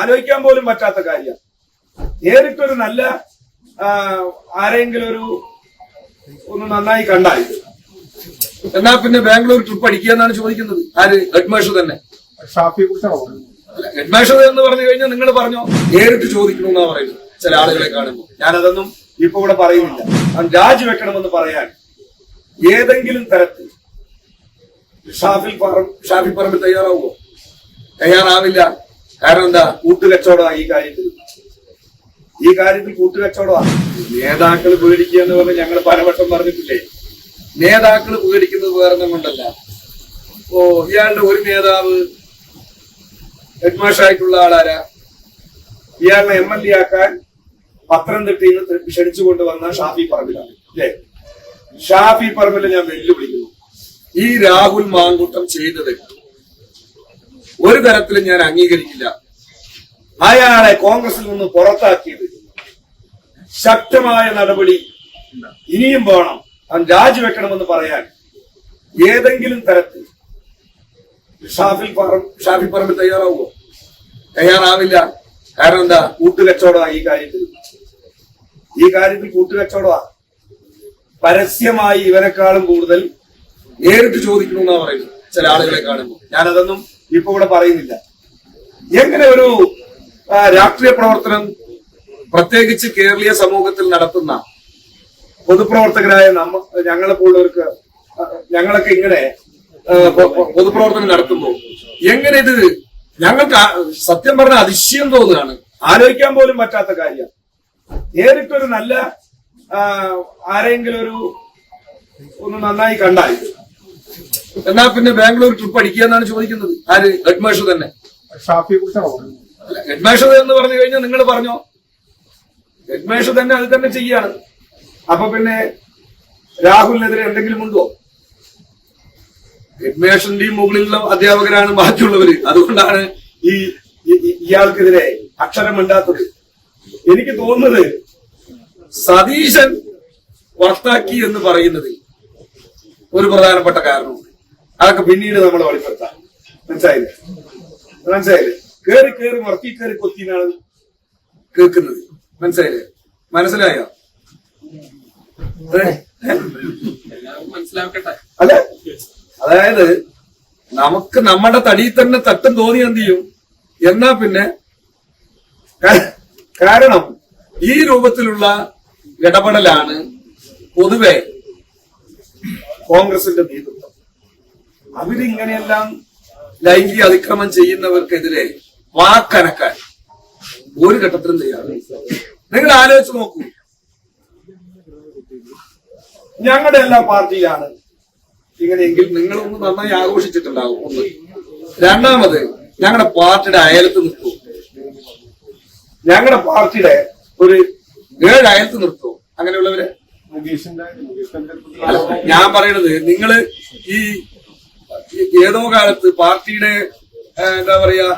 ആലോചിക്കാൻ പോലും പറ്റാത്ത കാര്യം. നേരിട്ടൊരു നല്ല ആരെങ്കിലും ഒരു ഒന്ന് നന്നായി കണ്ടാൽ. എന്നാ പിന്നെ ബാംഗ്ലൂർ ട്രിപ്പ് അടിക്കുക എന്നാണ് ചോദിക്കുന്നത്. ആര്? ഹെഡ്മാഷ് തന്നെ. ഹെഡ്മാഷ് എന്ന് പറഞ്ഞു കഴിഞ്ഞാൽ നിങ്ങൾ പറഞ്ഞോ? നേരിട്ട് ചോദിക്കണമെന്നാ പറയുന്നത്. ചില ആളുകളെ കാണുമ്പോൾ. ഞാനതൊന്നും ഇപ്പൊ ഇവിടെ പറയുന്നില്ല. രാജി രാജിവെക്കണമെന്ന് പറയാൻ ഏതെങ്കിലും തരത്തിൽ ഷാഫിൽ ഷാഫി പറമ്പിൽ തയ്യാറാവുമോ? തയ്യാറാവില്ല. കാരണം എന്താ? കൂട്ടുകച്ചവടമാണ് ഈ കാര്യത്തിൽ ഈ കാര്യത്തിൽ കൂട്ടുകച്ചവടമാണ്. നേതാക്കൾ പേടിക്കുക എന്ന് പറഞ്ഞ് ഞങ്ങൾ പലവട്ടം പറഞ്ഞിട്ടില്ലേ? നേതാക്കൾ പേടിക്കുന്നത് വേറെ കൊണ്ടല്ല. ഓ ഇയാളുടെ ഒരു നേതാവ് ഹെഡ്മാഷായിട്ടുള്ള ആളാരാ? ഇയാളെ എം എൽ എ ആക്കാൻ പത്തനംതിട്ടയിൽ നിന്ന് ക്ഷണിച്ചു കൊണ്ടുവന്ന ഷാഫി പറമ്പിലാണ് അല്ലേ? ഷാഫി പറമ്പിൽ ഞാൻ വെല്ലുവിളിക്കുന്നു. ഈ രാഹുൽ മാങ്കൂട്ടം ചെയ്തത് ഒരു തരത്തിലും ഞാൻ അംഗീകരിക്കില്ല. അയാളെ കോൺഗ്രസിൽ നിന്ന് പുറത്താക്കിയത്. ശക്തമായ നടപടി ഇനിയും വേണം. അവൻ രാജിവെക്കണമെന്ന് പറയാൻ. ഏതെങ്കിലും തരത്തിൽ. ഷാഫിൽ ഷാഫി പറമ്പിൽ തയ്യാറാവുമോ? തയ്യാറാവില്ല. കാരണം എന്താ? കൂട്ടുകച്ചവടമാണ് ഈ കാര്യത്തിൽ. ഈ കാര്യത്തിൽ കൂട്ടുകച്ചവടമാണ് പരസ്യമായി ഇവരെക്കാളും കൂടുതൽ നേരിട്ട് ചോദിക്കണമെന്നാ പറയുന്നത്. ചില ആളുകളെ കാണുമ്പോൾ. ഞാനതൊന്നും ഇപ്പൊ ഇവിടെ പറയുന്നില്ല. എങ്ങനെ ഒരു രാഷ്ട്രീയ പ്രവർത്തനം പ്രത്യേകിച്ച് കേരളീയ സമൂഹത്തിൽ നടത്തുന്ന പൊതുപ്രവർത്തകരായ നമ്മ ഞങ്ങളെ പോലുള്ളവർക്ക് ഞങ്ങളൊക്കെ ഇങ്ങനെ പൊതുപ്രവർത്തനം നടത്തുമ്പോൾ എങ്ങനെ ഇത് ഞങ്ങൾക്ക് സത്യം പറഞ്ഞ അതിശയം തോന്നുകയാണ്. ആലോചിക്കാൻ പോലും പറ്റാത്ത കാര്യം. നേരിട്ടൊരു നല്ല ആരെങ്കിലും ഒരു ഒന്ന് നന്നായി കണ്ടാൽ എന്നാ പിന്നെ ബാംഗ്ലൂർ ട്രിപ്പ് അടിക്കുക എന്നാണ് ചോദിക്കുന്നത്. ആര്? ഹെഡ്മാഷ് തന്നെ. അല്ല ഹെഡ്മാഷ് എന്ന് പറഞ്ഞു കഴിഞ്ഞാൽ നിങ്ങൾ പറഞ്ഞോ? ഹെഡ്മാഷ് തന്നെ അത് തന്നെ ചെയ്യാണ് അപ്പൊ പിന്നെ രാഹുലിനെതിരെ എന്തെങ്കിലും ഉണ്ടോ? ഹെഡ്മാഷിന്റെയും മുകളിലുള്ള അധ്യാപകരാണ് ബാക്കിയുള്ളവര്. അതുകൊണ്ടാണ് ഈ ഇയാൾക്കെതിരെ അക്ഷരം മിണ്ടാത്തത് എനിക്ക് തോന്നുന്നത് സതീശൻ പുറത്താക്കി എന്ന് പറയുന്നത് ഒരു പ്രധാനപ്പെട്ട കാരണമുണ്ട്. അതൊക്കെ പിന്നീട് നമ്മൾ വെളിപ്പെടുത്താം. മനസ്സിലായില്ലേ? മനസ്സിലായില്ലേ? കേറി കേറി മറക്കി കേറി കൊത്തിനാണ് കേൾക്കുന്നത്. മനസ്സിലായില്ലേ? മനസ്സിലായോ? അല്ല? അതായത് നമുക്ക് നമ്മുടെ തടിയിൽ തന്നെ തട്ടും തോന്നി എന്ത് ചെയ്യും? എന്നാ പിന്നെ? കാരണം ഈ രൂപത്തിലുള്ള ഇടപെടലാണ് പൊതുവെ കോൺഗ്രസിന്റെ നേതൃത്വം. അവരിങ്ങനെയെല്ലാം ലൈംഗിക അതിക്രമം ചെയ്യുന്നവർക്കെതിരെ വാക്കനക്കാൻ ഒരു ഘട്ടത്തിലും തയ്യാറില്ല. നിങ്ങൾ ആലോചിച്ച് നോക്കൂ. ഞങ്ങളുടെ എല്ലാ പാർട്ടിയിലാണ് ഇങ്ങനെയെങ്കിൽ നിങ്ങളൊന്നും നന്നായി ആഘോഷിച്ചിട്ടുണ്ടാവും ഒന്ന്. രണ്ടാമത് ഞങ്ങളുടെ പാർട്ടിയുടെ അയലത്ത് നിർത്തൂ. ഞങ്ങളുടെ പാർട്ടിയുടെ ഒരു ഏഴ് അയലത്ത് നിർത്തൂ. അങ്ങനെയുള്ളവരെ? ഞാൻ പറയണത് നിങ്ങൾ ഈ ഏതോ കാലത്ത് പാർട്ടിയുടെ എന്താ പറയാ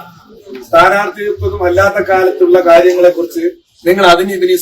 സ്ഥാനാർത്ഥിത്വം അല്ലാത്ത കാലത്തുള്ള കാര്യങ്ങളെ കുറിച്ച് നിങ്ങൾ അതിന് ഇതിന്